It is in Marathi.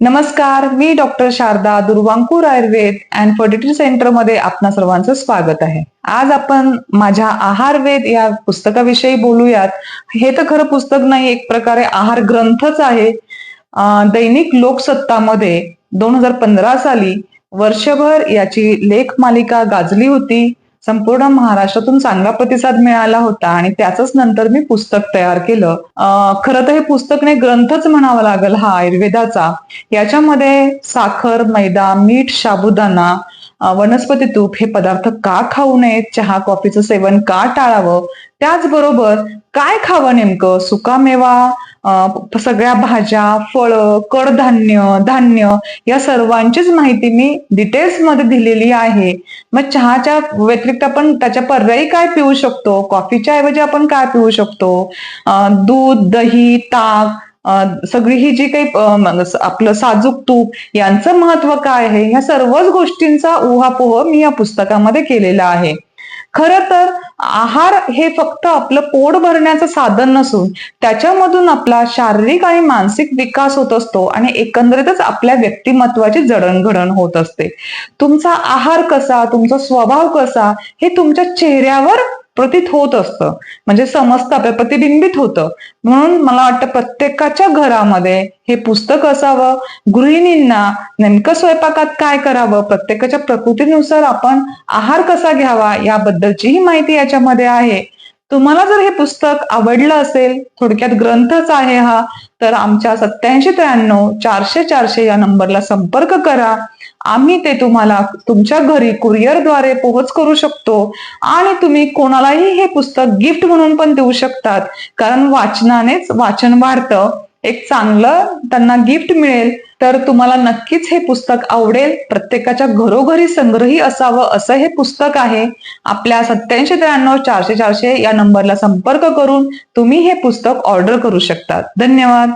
नमस्कार मी doctor Sharda Durvankur Ayurveda and fertility सेंटरमध्ये आपणा सर्वांचं स्वागत आहे. आज आपण माझ्या आहारवेद या पुस्तकाविषयी बोलूयात. हे तर खरं पुस्तक नाही एक प्रकारे आहार ग्रंथच आहे. दैनिक लोकसत्तामध्ये दोन हजार पंधरा साली वर्षभर याची लेख मालिका गाजली होती. संपूर्ण महाराष्ट्रातून चांगला प्रतिसाद मिळाला होता आणि त्याच नंतर मी पुस्तक तयार केलं. खरं तर हे पुस्तक नाही ग्रंथच म्हणावा लागेल हा आयुर्वेदाचा. याच्यामध्ये साखर मैदा मीठ साबुदाणा वनस्पती तूप हे पदार्थ का खाऊ नयेत? चहा कॉफीचं सेवन का टाळावं? त्याचबरोबर काय खावं नेमकं? सुकामेवा सगळ्या भाज्या फळं कडधान्य धान्य या सर्वांचीच माहिती मी डिटेल्समध्ये दिलेली आहे. मग चहाच्या व्यतिरिक्त आपण त्याच्या पर्यायी काय पिऊ शकतो? कॉफीच्या ऐवजी आपण काय पिऊ शकतो? दूध दही ताक सगळी ही जी काही आपलं साजूक तूप यांचं महत्त्व काय आहे? ह्या सर्वच गोष्टींचा उहापोह मी या पुस्तकामध्ये केलेला आहे. खर तर आहार हे फक्त आपलं पोट भरण्याचं साधन नसून त्याच्यामधून आपला शारीरिक आणि मानसिक विकास होत असतो आणि एकंदरीतच आपल्या व्यक्तिमत्वाची जडणघडण होत असते. तुमचा आहार कसा तुमचा स्वभाव कसा हे तुमच्या चेहऱ्यावर प्रतीत होत असतं. म्हणजे समजतं आपल्या प्रतिबिंबित होतं. म्हणून मला वाटतं प्रत्येकाच्या घरामध्ये हे पुस्तक असावं. गृहिणींना नेमकं स्वयंपाकात काय करावं? प्रत्येकाच्या प्रकृतीनुसार आपण आहार कसा घ्यावा? याबद्दलचीही माहिती याच्यामध्ये आहे. तुम्हाला जर हे पुस्तक आवडलं असेल थोडक्यात ग्रंथच आहे हा तर आमच्या सत्याऐंशी त्र्याण्णव चारशे चारशे या नंबरला संपर्क करा. आम्ही ते तुम्हाला तुमच्या घरी कुरिअरद्वारे पोहोच करू शकतो. आणि तुम्ही कोणालाही हे पुस्तक गिफ्ट म्हणून पण देऊ शकतात. कारण वाचनानेच वाचन वाढतं. एक चांगलं त्यांना गिफ्ट मिळेल. तर तुम्हाला नक्कीच हे पुस्तक आवडेल. प्रत्येकाच्या घरोघरी संग्रही असावं असं हे पुस्तक आहे. आपल्या सत्याऐंशी त्र्याण्णव चारशे चारशे या नंबरला संपर्क करून तुम्ही हे पुस्तक ऑर्डर करू शकतात. धन्यवाद.